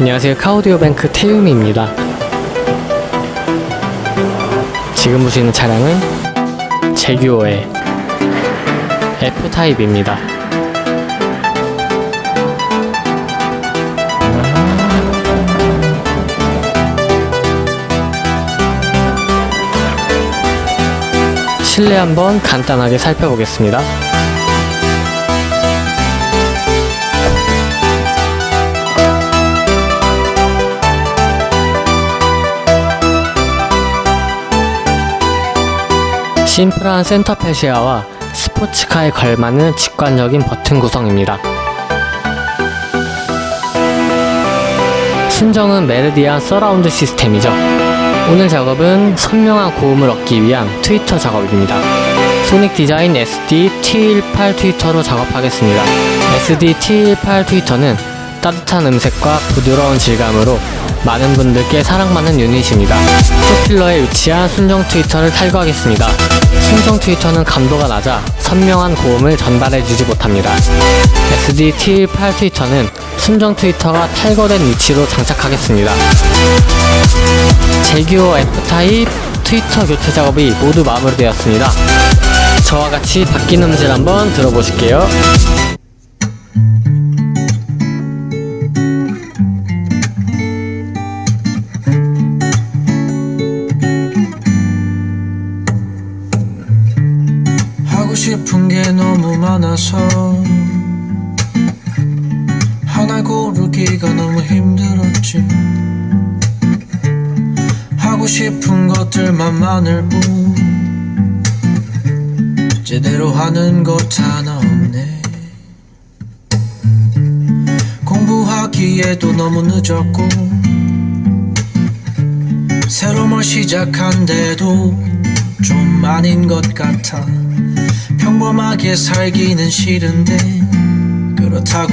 안녕하세요. 카오디오뱅크 태유미입니다. 지금 보시는 차량은 제규어의 F타입입니다. 실내 한번 간단하게 살펴보겠습니다. 심플한 센터 페시아와 스포츠카에 걸맞는 직관적인 버튼 구성입니다. 순정은 메르디안 서라운드 시스템이죠. 오늘 작업은 선명한 고음을 얻기 위한 트위터 작업입니다. 소닉 디자인 SD T18 트위터로 작업하겠습니다. SD T18 트위터는 따뜻한 음색과 부드러운 질감으로 많은 분들께 사랑받는 유닛입니다. 프로필러에 위치한 순정 트위터를 탈거하겠습니다. 순정 트위터는 감도가 낮아 선명한 고음을 전달해주지 못합니다. SD T18 트위터는 순정 트위터가 탈거된 위치로 장착하겠습니다. 제규어 F타입 트위터 교체 작업이 모두 마무리되었습니다. 저와 같이 바뀐 음질 한번 들어보실게요. 싶은 게 너무 많아서 하나 고르기가 너무 힘들었지. 하고 싶은 것들만 많을 뿐 제대로 하는 것 하나 없네. 공부하기에도 너무 늦었고 새로 뭘 시작한데도 좀 아닌 것 같아 평범하게 살기는 싫은데 그렇다고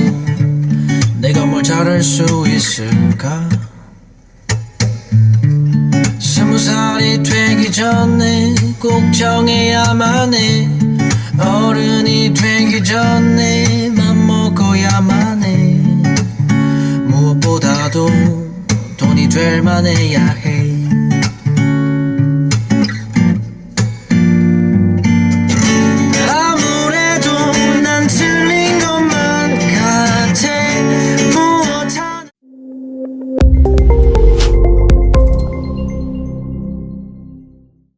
내가 뭘 잘할 수 있을까? 스무 살이 되기 전에 꼭 정해야만 해. 어른이 되기 전에 맘 먹어야만 해. 무엇보다도 돈이 될 만해야 해